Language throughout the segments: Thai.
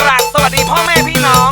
กราบสวัสดีพ่อแม่พี่น้อง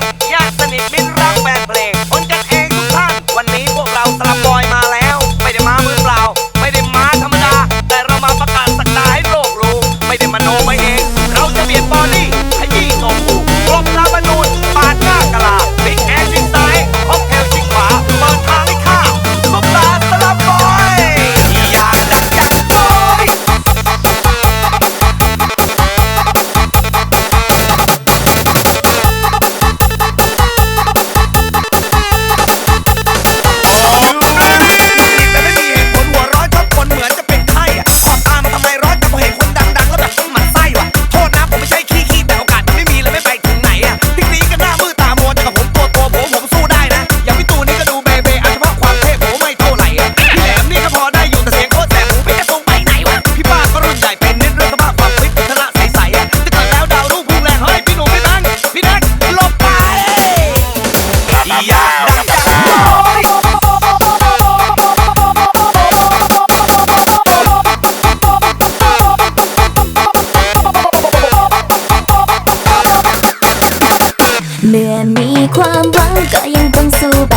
มื่อมีความหวังก็ยังต้องสู้ไป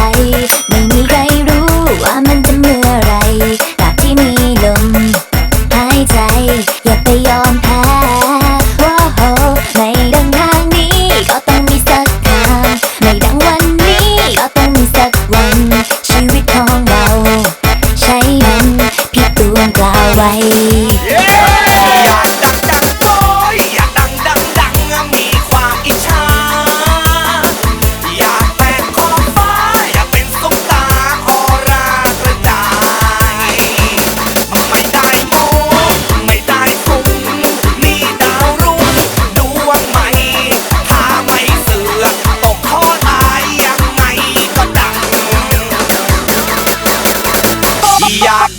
ไม่มีใครรู้ว่ามันจะเมื่อไรตราบที่มีลมหายใจ อย่าไปยอมแพ้ว้าวในดังทางนี้ก็ต้องมีสักทางในดังวันนี้ก็ต้องมีสักวัน ชีวิตของเรา ใช้มันพี่ตูนกล่าวไว้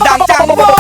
ดังจังว